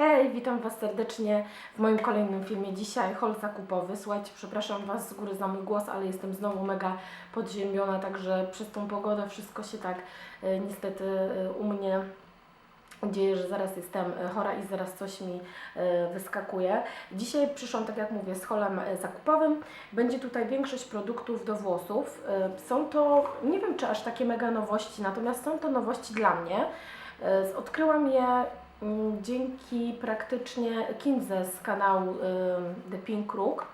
Hej, witam Was serdecznie w moim kolejnym filmie. Dzisiaj haul zakupowy. Słuchajcie, przepraszam Was z góry za mój głos, ale jestem znowu mega podziębiona, także przez tą pogodę wszystko się tak e, niestety e, u mnie dzieje, że zaraz jestem e, chora i zaraz coś mi wyskakuje. Dzisiaj przyszłam, tak jak mówię, z holem zakupowym. Będzie tutaj większość produktów do włosów. Są to, nie wiem czy aż takie mega nowości, natomiast są to nowości dla mnie. Odkryłam je dzięki praktycznie Kindze z kanału The Pink Crook.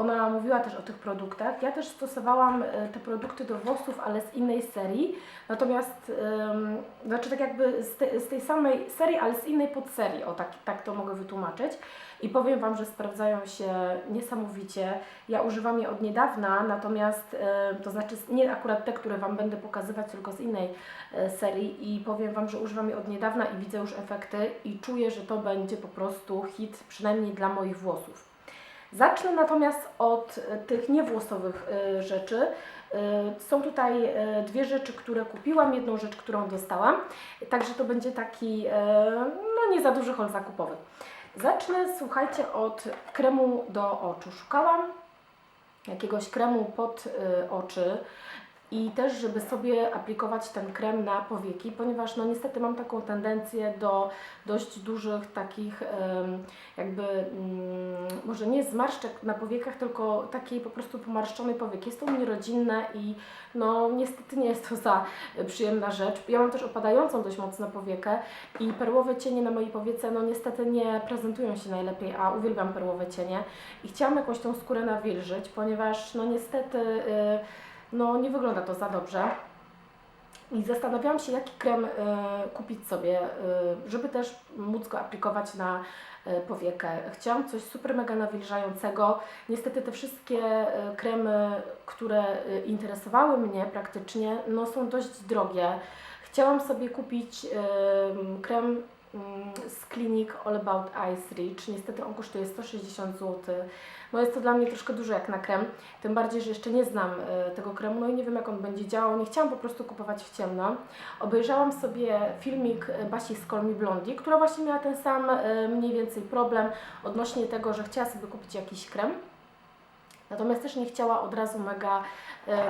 Ona mówiła też o tych produktach. Ja też stosowałam e, te produkty do włosów, ale z innej serii. Natomiast, ym, znaczy tak jakby z, te, z tej samej serii, ale z innej podserii. O, tak, tak to mogę wytłumaczyć. I powiem Wam, że sprawdzają się niesamowicie. Ja używam je od niedawna, natomiast e, to znaczy nie akurat te, które Wam będę pokazywać, tylko z innej e, serii. I powiem Wam, że używam je od niedawna i widzę już efekty i czuję, że to będzie po prostu hit, przynajmniej dla moich włosów. Zacznę natomiast od e, tych niewłosowych e, rzeczy. E, Są tutaj dwie rzeczy, które kupiłam, jedną rzecz, którą dostałam. Także to będzie taki, no nie za duży hol zakupowy. Zacznę, słuchajcie, od kremu do oczu. Szukałam jakiegoś kremu pod oczy i też, żeby sobie aplikować ten krem na powieki, ponieważ no niestety mam taką tendencję do dość dużych takich jakby mm, może nie zmarszczek na powiekach, tylko takiej po prostu pomarszczonej powieki. Jest to u mnie rodzinne i no niestety nie jest to za przyjemna rzecz. Ja mam też opadającą dość mocno powiekę i perłowe cienie na mojej powiece no niestety nie prezentują się najlepiej, a uwielbiam perłowe cienie i chciałam jakąś tą skórę nawilżyć, ponieważ no niestety y, no nie wygląda to za dobrze. I zastanawiałam się, jaki krem y, kupić sobie, y, żeby też móc go aplikować na y, powiekę. Chciałam coś super mega nawilżającego. Niestety te wszystkie y, kremy, które y, interesowały mnie praktycznie, no są dość drogie. Chciałam sobie kupić y, krem z klinik All About Ice Rich. Niestety on kosztuje 160 zł. No jest to dla mnie troszkę dużo jak na krem, tym bardziej, że jeszcze nie znam e, tego kremu, no i nie wiem jak on będzie działał. Nie chciałam po prostu kupować w ciemno. Obejrzałam sobie filmik e, Basi z Call Me Blondie, która właśnie miała ten sam e, mniej więcej problem odnośnie tego, że chciała sobie kupić jakiś krem. Natomiast też nie chciała od razu mega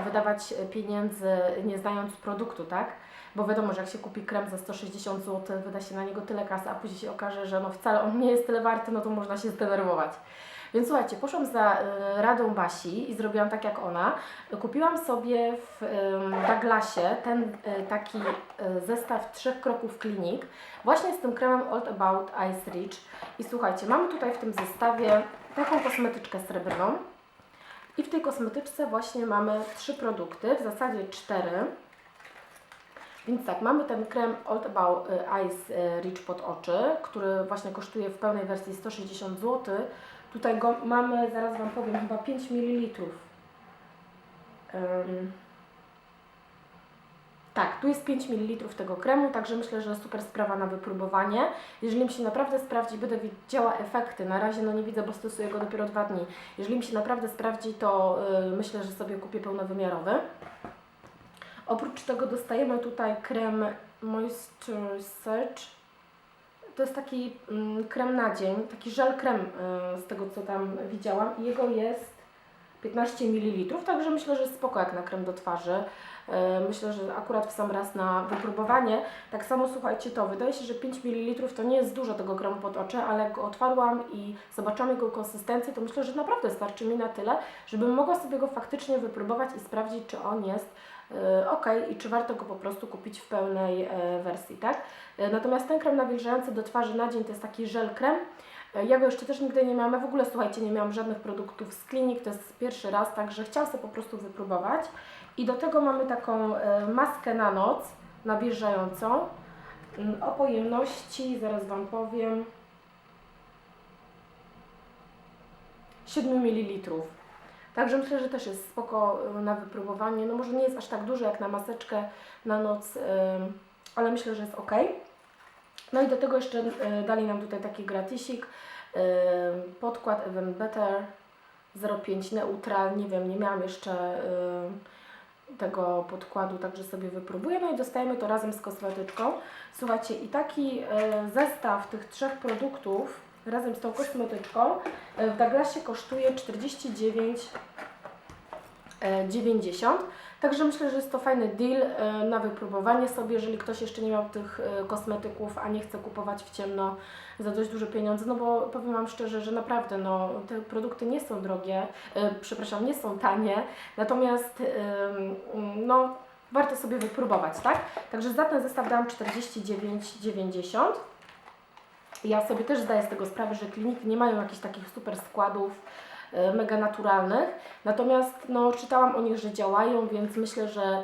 wydawać pieniędzy, nie znając produktu, tak? Bo wiadomo, że jak się kupi krem za 160 zł, wyda się na niego tyle kasy, a później się okaże, że no wcale on nie jest tyle warty, no to można się zdenerwować. Więc słuchajcie, poszłam za e, radą Basi i zrobiłam tak jak ona. Kupiłam sobie w em, Douglasie ten e, taki e, zestaw trzech kroków klinik właśnie z tym kremem All About Ice Rich. I słuchajcie, mamy tutaj w tym zestawie taką kosmetyczkę srebrną. I w tej kosmetyczce właśnie mamy trzy produkty, w zasadzie cztery. Więc tak, mamy ten krem All About y, Ice y, Rich pod oczy, który właśnie kosztuje w pełnej wersji 160 zł. Tutaj go mamy, zaraz Wam powiem, chyba 5 ml. Ym. Tak, tu jest 5 ml tego kremu, także myślę, że super sprawa na wypróbowanie. Jeżeli mi się naprawdę sprawdzi, będę widziała efekty. Na razie no nie widzę, bo stosuję go dopiero dwa dni. Jeżeli mi się naprawdę sprawdzi, to y, myślę, że sobie kupię pełnowymiarowy. Oprócz tego dostajemy tutaj krem Moisture Search. To jest taki mm, krem na dzień, taki żel krem y, z tego co tam widziałam jego jest 15 ml, także myślę, że spoko jak na krem do twarzy. Y, Myślę, że akurat w sam raz na wypróbowanie. Tak samo słuchajcie to, wydaje się, że 5 ml to nie jest dużo tego kremu pod oczy, ale jak go otwarłam i zobaczyłam jego konsystencję, to myślę, że naprawdę starczy mi na tyle, żebym mogła sobie go faktycznie wypróbować i sprawdzić, czy on jest ok i czy warto go po prostu kupić w pełnej e, wersji, tak? E, Natomiast ten krem nawilżający do twarzy na dzień to jest taki żel krem. E, Ja go jeszcze też nigdy nie miałam, w ogóle słuchajcie, nie miałam żadnych produktów z klinik, to jest pierwszy raz, także chciałam sobie po prostu wypróbować. I do tego mamy taką e, maskę na noc nawilżającą mm, o pojemności, zaraz Wam powiem, 7 ml. Także myślę, że też jest spoko y, na wypróbowanie. No może nie jest aż tak duży jak na maseczkę na noc, ym, ale myślę, że jest ok. No i do tego jeszcze y, dali nam tutaj taki gratisik. Podkład Even Better 05 Neutral. Nie wiem, nie miałam jeszcze tego podkładu, także sobie wypróbuję. No i dostajemy to razem z kosmetyczką. Słuchajcie, i taki zestaw tych trzech produktów razem z tą kosmetyczką e, w Douglasie kosztuje 49,90. E, 90. Także myślę, że jest to fajny deal e, na wypróbowanie sobie, jeżeli ktoś jeszcze nie miał tych kosmetyków, a nie chce kupować w ciemno za dość duże pieniądze, no bo powiem Wam szczerze, że naprawdę no, te produkty nie są drogie, przepraszam, nie są tanie, natomiast em, no, warto sobie wypróbować, tak? Także za ten zestaw dałam 49,90. Ja sobie też zdaję z tego sprawę, że kliniki nie mają jakichś takich super składów e, mega naturalnych. Natomiast no, czytałam o nich, że działają, więc myślę, że,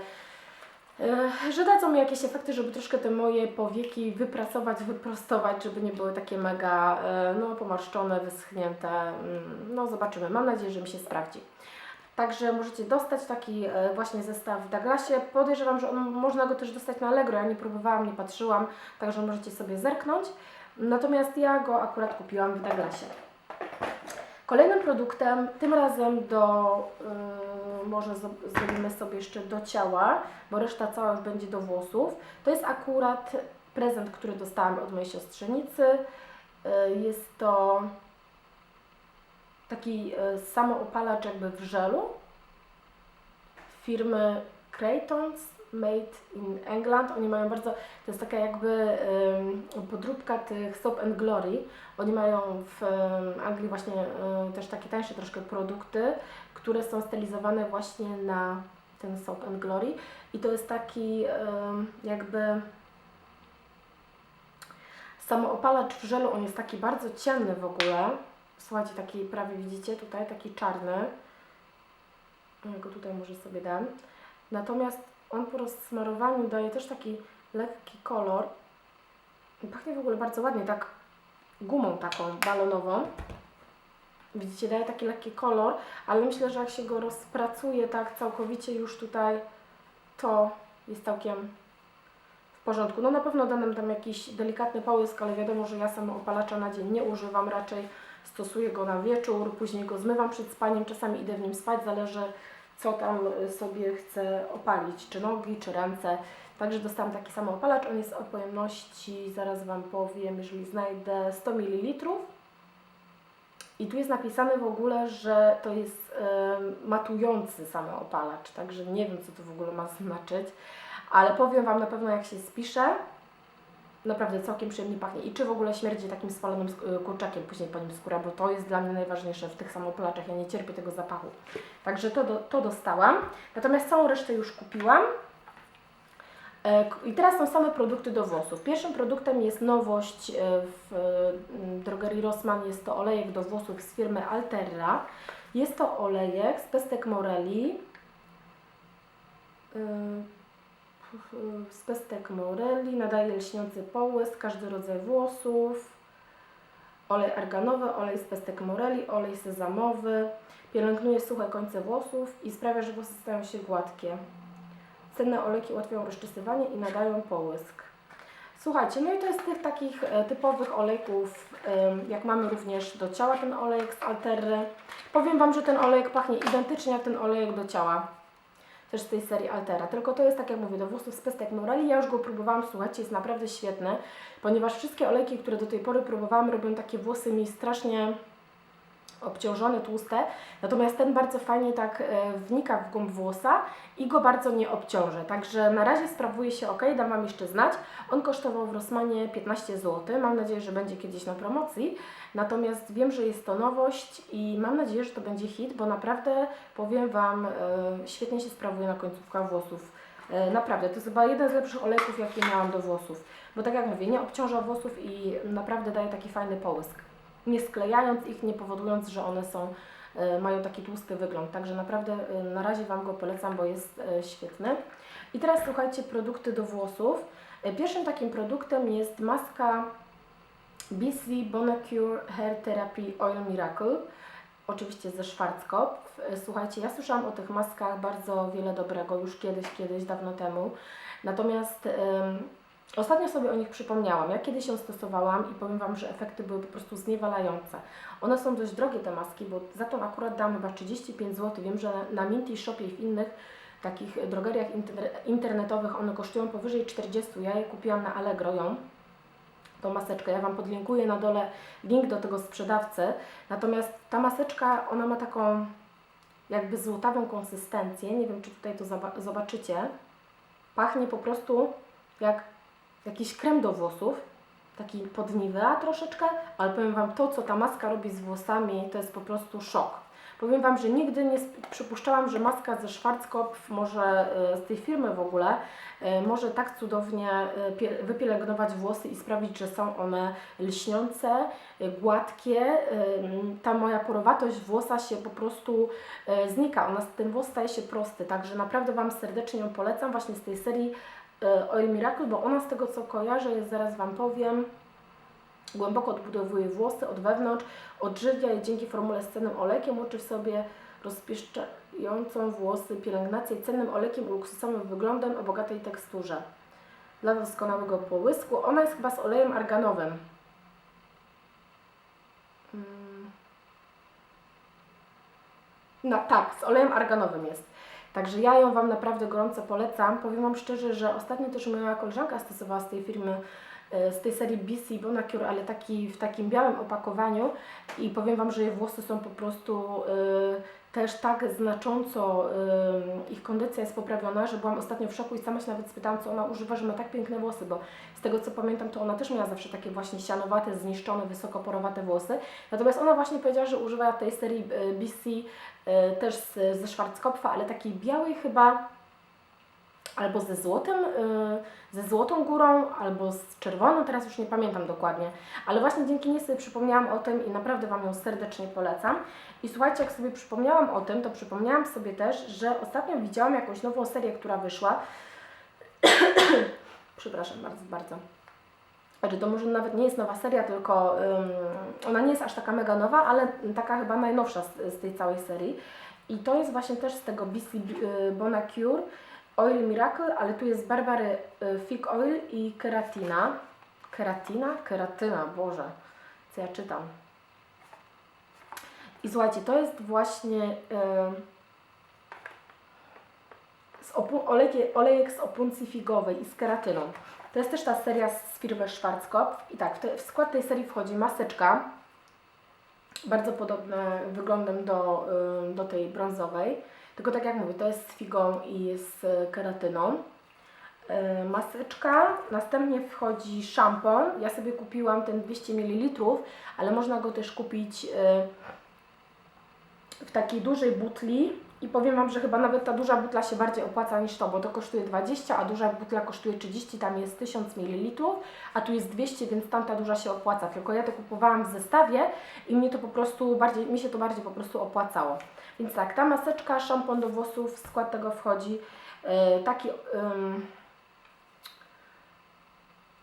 e, że dadzą mi jakieś efekty, żeby troszkę te moje powieki wyprasować, wyprostować, żeby nie były takie mega e, no, pomarszczone, wyschnięte. Mm, No zobaczymy. Mam nadzieję, że mi się sprawdzi. Także możecie dostać taki właśnie zestaw w Douglasie. Podejrzewam, że on, można go też dostać na Allegro. Ja nie próbowałam, nie patrzyłam, także możecie sobie zerknąć. Natomiast ja go akurat kupiłam w Douglasie. Kolejnym produktem, tym razem do, yy, może zrobimy sobie jeszcze do ciała, bo reszta cała już będzie do włosów. To jest akurat prezent, który dostałam od mojej siostrzenicy. Yy, jest to taki yy, samoopalacz jakby w żelu firmy Craytons Made in England. Oni mają bardzo, to jest taka jakby ym, podróbka tych Soap and Glory. Oni mają w ym, Anglii właśnie y, też takie tańsze troszkę produkty, które są stylizowane właśnie na ten Soap and Glory. I to jest taki ym, jakby samoopalacz w żelu. On jest taki bardzo ciemny w ogóle. Słuchajcie, taki prawie widzicie tutaj, taki czarny. Ja go tutaj może sobie dam. Natomiast on po rozsmarowaniu daje też taki lekki kolor. Pachnie w ogóle bardzo ładnie, tak gumą taką balonową. Widzicie, daje taki lekki kolor, ale myślę, że jak się go rozpracuje tak całkowicie już tutaj, to jest całkiem w porządku. No na pewno da nam tam jakiś delikatny połysk, ale wiadomo, że ja samo opalacza na dzień nie używam, raczej stosuję go na wieczór, później go zmywam przed spaniem, czasami idę w nim spać, zależy co tam y, sobie chcę opalić, czy nogi, czy ręce. Także dostałam taki sam opalacz, on jest o pojemności, zaraz Wam powiem, jeżeli znajdę 100 ml. I tu jest napisane w ogóle, że to jest y, matujący samoopalacz, także nie wiem co to w ogóle ma znaczyć, ale powiem Wam na pewno jak się spisze, naprawdę całkiem przyjemnie pachnie i czy w ogóle śmierdzi takim spalonym y, kurczakiem później po nim skóra, bo to jest dla mnie najważniejsze w tych samoopalaczach, ja nie cierpię tego zapachu. Także to, to dostałam, natomiast całą resztę już kupiłam. E, I teraz są same produkty do włosów. Pierwszym produktem jest nowość e, w mm, drogerii Rossmann. Jest to olejek do włosów z firmy Alterra. Jest to olejek z pestek Morelli. Z pestek Morelli nadaje lśniący połysk, każdy rodzaj włosów. Olej arganowy, olej z pestek Morelli, olej sezamowy. Pielęgnuje suche końce włosów i sprawia, że włosy stają się gładkie. Cenne olejki ułatwiają rozczesywanie i nadają połysk. Słuchajcie, no i to jest tych takich e, typowych olejków, jak mamy również do ciała ten olejek z Alterry. Powiem Wam, że ten olejek pachnie identycznie jak ten olejek do ciała. Też z tej serii Altera. Tylko to jest, tak jak mówię, do włosów z pestek Morelli. Ja już go próbowałam, słuchajcie, jest naprawdę świetny, ponieważ wszystkie olejki, które do tej pory próbowałam, robią takie włosy mi strasznie obciążone, tłuste. Natomiast ten bardzo fajnie tak e, wnika w głąb włosa i go bardzo nie obciąży. Także na razie sprawuje się ok, dam Wam jeszcze znać. On kosztował w Rossmanie 15 zł. Mam nadzieję, że będzie kiedyś na promocji. Natomiast wiem, że jest to nowość i mam nadzieję, że to będzie hit, bo naprawdę powiem Wam, e, świetnie się sprawuje na końcówkach włosów. E, Naprawdę, to jest chyba jeden z lepszych olejków, jakie miałam do włosów. Bo tak jak mówię, nie obciąża włosów i naprawdę daje taki fajny połysk. Nie sklejając ich, nie powodując, że one są, e, mają taki tłusty wygląd. Także naprawdę e, na razie Wam go polecam, bo jest e, świetny. I teraz słuchajcie, produkty do włosów. Pierwszym takim produktem jest maska BC Bonacure Hair Therapy Oil Miracle. Oczywiście ze Schwarzkopf. Słuchajcie, ja słyszałam o tych maskach bardzo wiele dobrego już kiedyś, kiedyś, dawno temu. Natomiast ostatnio sobie o nich przypomniałam. Ja kiedyś ją stosowałam i powiem Wam, że efekty były po prostu zniewalające. One są dość drogie te maski, bo za tą akurat dam chyba 35 zł. Wiem, że na Minty Shopie i w innych takich drogeriach inter- internetowych one kosztują powyżej 40. Ja je kupiłam na Allegro ją, tą maseczkę. Ja Wam podlinkuję na dole link do tego sprzedawcy. Natomiast ta maseczka, ona ma taką jakby złotawą konsystencję. Nie wiem, czy tutaj to zoba- zobaczycie. Pachnie po prostu jak jakiś krem do włosów. Taki pod Nivea troszeczkę, ale powiem Wam, to co ta maska robi z włosami, to jest po prostu szok. Powiem Wam, że nigdy nie przypuszczałam, że maska ze Schwarzkopf może e, z tej firmy w ogóle e, może tak cudownie e, pie- wypielęgnować włosy i sprawić, że są one lśniące, gładkie. Ta moja porowatość włosa się po prostu znika. Ona, ten włos staje się prosty, także naprawdę Wam serdecznie ją polecam właśnie z tej serii Oil Miracle, bo ona z tego co kojarzę jest, zaraz Wam powiem, głęboko odbudowuje włosy od wewnątrz, odżywia je dzięki formule z cennym olejkiem, łączy w sobie rozpieszczającą włosy pielęgnację cennym olejkiem luksusowym wyglądem o bogatej teksturze. Dla doskonałego połysku. Ona jest chyba z olejem arganowym. Mm. No tak, z olejem arganowym jest. Także ja ją Wam naprawdę gorąco polecam. Powiem Wam szczerze, że ostatnio też moja koleżanka stosowała z tej firmy, e, z tej serii BC Bonacure, ale taki, w takim białym opakowaniu i powiem Wam, że jej włosy są po prostu e, też tak znacząco, ich kondycja jest poprawiona, że byłam ostatnio w szoku i sama się nawet spytałam, co ona używa, że ma tak piękne włosy, bo z tego co pamiętam, to ona też miała zawsze takie właśnie sianowate, zniszczone, wysokoporowate włosy. Natomiast ona właśnie powiedziała, że używa tej serii e, BC e, też ze Schwarzkopfa, ale takiej białej chyba albo ze złotym, y, ze złotą górą, albo z czerwoną, teraz już nie pamiętam dokładnie. Ale właśnie dzięki niej sobie przypomniałam o tym i naprawdę Wam ją serdecznie polecam. I słuchajcie, jak sobie przypomniałam o tym, to przypomniałam sobie też, że ostatnio widziałam jakąś nową serię, która wyszła. Przepraszam bardzo, bardzo. Znaczy, to może nawet nie jest nowa seria, tylko ym, ona nie jest aż taka mega nowa, ale taka chyba najnowsza z, z tej całej serii. I to jest właśnie też z tego BC y, Bonacure Oil Miracle, ale tu jest Barbary y, Fig Oil i Keratina. Keratina? Keratyna, Boże, co ja czytam. I słuchajcie, to jest właśnie y, z olejkie, olejek z opuncji figowej i z keratyną. To jest też ta seria z firmy Schwarzkopf. I tak, w, te, w skład tej serii wchodzi maseczka, bardzo podobne wyglądem do, y, do tej brązowej. Tylko tak jak mówię, to jest z figą i z y, keratyną. Y, Maseczka, następnie wchodzi szampon. Ja sobie kupiłam ten 200 ml, ale można go też kupić y, w takiej dużej butli. I powiem Wam, że chyba nawet ta duża butla się bardziej opłaca niż to, bo to kosztuje 20, a duża butla kosztuje 30, tam jest 1000 ml, a tu jest 200, więc tamta duża się opłaca. Tylko ja to kupowałam w zestawie i mnie to po prostu bardziej, mi się to bardziej po prostu opłacało. Więc tak, ta maseczka, szampon do włosów, w skład tego wchodzi e, taki ym,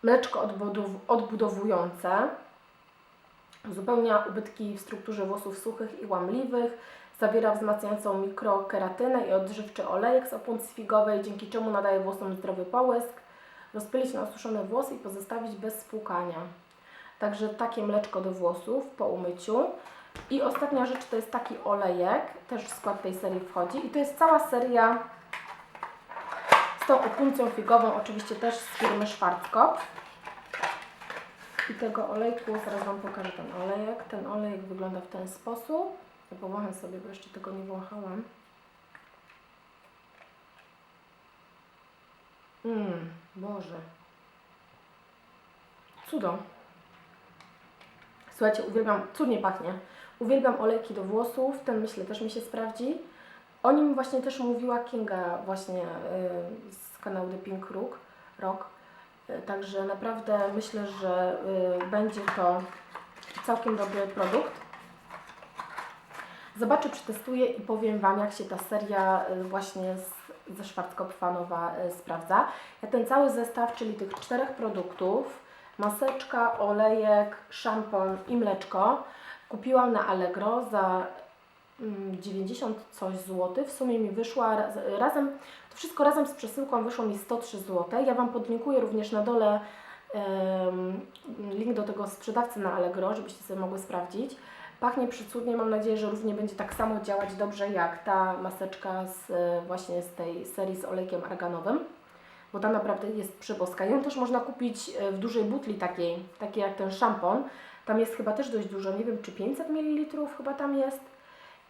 mleczko odbudow- odbudowujące, uzupełnia ubytki w strukturze włosów suchych i łamliwych, zawiera wzmacniającą mikrokeratynę i odżywczy olejek z opuncji figowej, dzięki czemu nadaje włosom zdrowy połysk, rozpylić na osuszone włosy i pozostawić bez spłukania. Także takie mleczko do włosów po umyciu. I ostatnia rzecz to jest taki olejek, też w skład tej serii wchodzi. I to jest cała seria z tą opuncją figową, oczywiście też z firmy Schwarzkopf. I tego olejku, zaraz Wam pokażę ten olejek. Ten olejek wygląda w ten sposób. Ja sobie, bo jeszcze tego nie wąchałam. Mmm, Boże. Cudo. Słuchajcie, uwielbiam, cudnie pachnie. Uwielbiam olejki do włosów, ten myślę też mi się sprawdzi. O nim właśnie też mówiła Kinga właśnie y, z kanału The Pink Rock. Rock. Y, Także naprawdę myślę, że y, będzie to całkiem dobry produkt. Zobaczę, przetestuję i powiem Wam, jak się ta seria y, właśnie z, ze Schwarzkopfa nowa y, sprawdza. Ja ten cały zestaw, czyli tych czterech produktów, maseczka, olejek, szampon i mleczko, kupiłam na Allegro za mm, 90 coś złotych. W sumie mi wyszła raz, razem, to wszystko razem z przesyłką wyszło mi 103 zł. Ja Wam podlinkuję również na dole link do tego sprzedawcy na Allegro, żebyście sobie mogły sprawdzić. Pachnie przycudnie, mam nadzieję, że równie będzie tak samo działać dobrze jak ta maseczka z, e, właśnie z tej serii z olejkiem arganowym, bo ta naprawdę jest przeboska. Ją też można kupić e, w dużej butli takiej, takiej jak ten szampon. Tam jest chyba też dość dużo, nie wiem czy 500 ml chyba tam jest.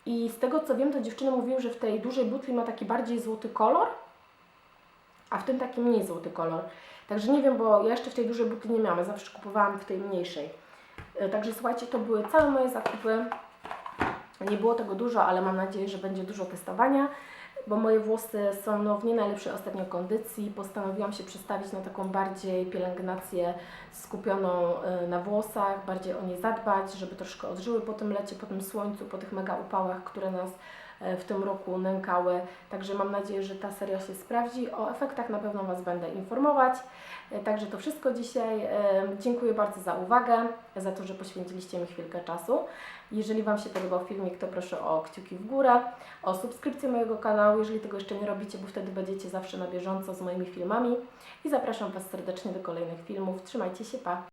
I z tego co wiem, to dziewczyny mówiły, że w tej dużej butli ma taki bardziej złoty kolor, a w tym taki mniej złoty kolor. Także nie wiem, bo ja jeszcze w tej dużej butli nie miałam, zawsze kupowałam w tej mniejszej. E, Także słuchajcie, to były całe moje zakupy. Nie było tego dużo, ale mam nadzieję, że będzie dużo testowania, bo moje włosy są no, w nie najlepszej ostatnio kondycji. Postanowiłam się przestawić na taką bardziej pielęgnację skupioną e, na włosach, bardziej o nie zadbać, żeby troszkę odżyły po tym lecie, po tym słońcu, po tych mega upałach, które nas w tym roku nękały. Także mam nadzieję, że ta seria się sprawdzi. O efektach na pewno Was będę informować. E, Także to wszystko dzisiaj. E, Dziękuję bardzo za uwagę, za to, że poświęciliście mi chwilkę czasu. Jeżeli Wam się podobał filmik, to proszę o kciuki w górę, o subskrypcję mojego kanału, jeżeli tego jeszcze nie robicie, bo wtedy będziecie zawsze na bieżąco z moimi filmami. I zapraszam Was serdecznie do kolejnych filmów. Trzymajcie się, pa!